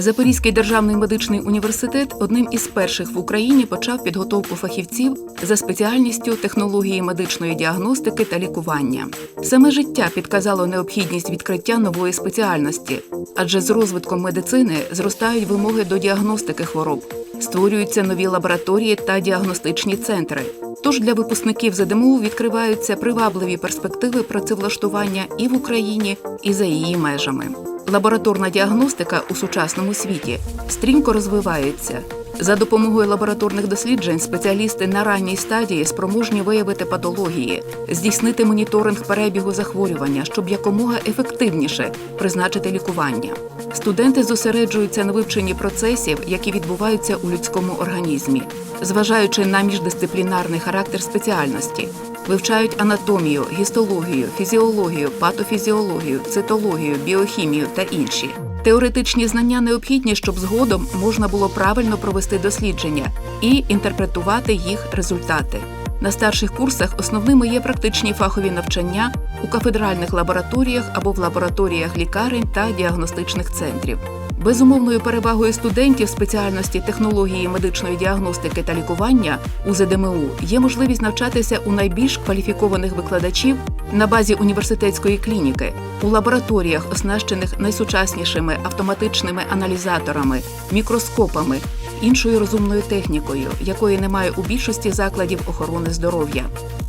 Запорізький державний медичний університет одним із перших в Україні почав підготовку фахівців за спеціальністю технології медичної діагностики та лікування. Саме життя підказало необхідність відкриття нової спеціальності, адже з розвитком медицини зростають вимоги до діагностики хвороб, створюються нові лабораторії та діагностичні центри. Тож для випускників ЗДМУ відкриваються привабливі перспективи працевлаштування і в Україні, і за її межами. Лабораторна діагностика у сучасному світі стрімко розвивається. За допомогою лабораторних досліджень спеціалісти на ранній стадії спроможні виявити патології, здійснити моніторинг перебігу захворювання, щоб якомога ефективніше призначити лікування. Студенти зосереджуються на вивченні процесів, які відбуваються у людському організмі, зважаючи на міждисциплінарний характер спеціальності. Вивчають анатомію, гістологію, фізіологію, патофізіологію, цитологію, біохімію та інші. Теоретичні знання необхідні, щоб згодом можна було правильно провести дослідження і інтерпретувати їх результати. На старших курсах основними є практичні фахові навчання у кафедральних лабораторіях або в лабораторіях лікарень та діагностичних центрів. Безумовною перевагою студентів спеціальності технології медичної діагностики та лікування у ЗДМУ є можливість навчатися у найбільш кваліфікованих викладачів на базі університетської клініки, у лабораторіях, оснащених найсучаснішими автоматичними аналізаторами, мікроскопами, іншою розумною технікою, якої немає у більшості закладів охорони здоров'я.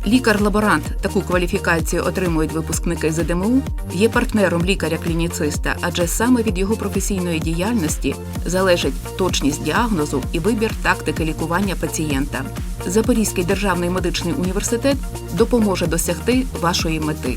Лікар-лаборант таку кваліфікацію отримують випускники ЗДМУ, є партнером лікаря-клініциста, адже саме від його професійної діяльності залежить точність діагнозу і вибір тактики лікування пацієнта. Запорізький державний медичний університет допоможе досягти вашої мети.